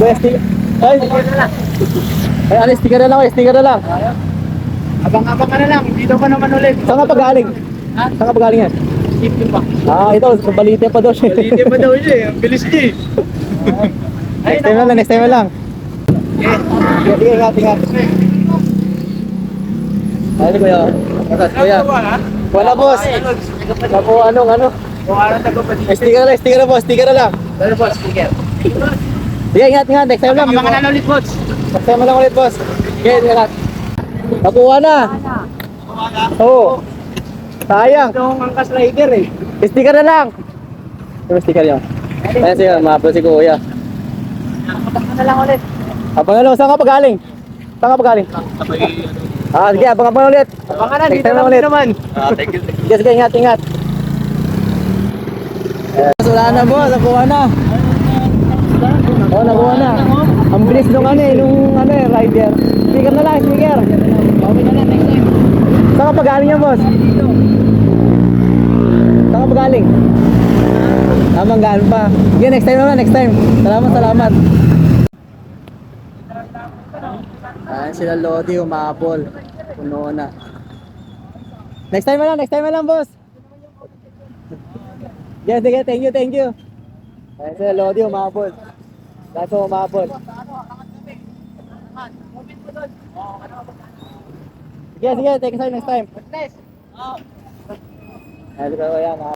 Kuya, sticker. Ay, ay, alis, sticker na lang, ay, sticker na lang. Abang-abang ka na lang, dito ka naman ulit. Saan ka pagaling? Saan ka pagaling yan? Ito pa. Ah, ito, sa balite pa daw siya. Hindi pa daw siya eh, ang bilis niya eh. Next time lang, next time lang. Sige, sige, ingat, ingat. Ay, kuya. Ingat, kuya. Wala, boss. Ako, anong, ano? Kung ano tago pa Ay, sticker na lang, sticker na, boss. Sticker na lang. Ano boss, speaker? Sige, ingat, ingat. Next time lang. Abang ka na ulit boss. Next time lang ulit, boss. Sige, ingat. Nakuha na. Oo. Sayang. Ito ang angkas rider eh. Sticker na lang. Ano sticker yun? Ayan siya, mapo si kuya. Abang ka na lang ulit. Abang ano, saan ka pa galing? Saan ka pa galing? Ah, sige, abang abang ulit. Abang ka na, dito lang ulit. naman. Sige, sige, ingat, ingat. Wala na boss, nakuha na. Oh, nakuha na. Ang bilis nung ano eh, nung ano eh, rider. Sticker na lang, sticker. Okay na lang, next time. Saan ka pa galing yan, boss? Saan ka pa galing? Tamang gaan pa. Sige, next time naman, next time. Salamat, salamat. Ayan sila Lodi, umapol. Puno na. Next time na lang, next time na lang, boss. Sige, sige, thank you, thank you. Ayan sila Lodi, umapol. Kaso umapol. Sige, sige, take time next time. Ayan, sila, ayan,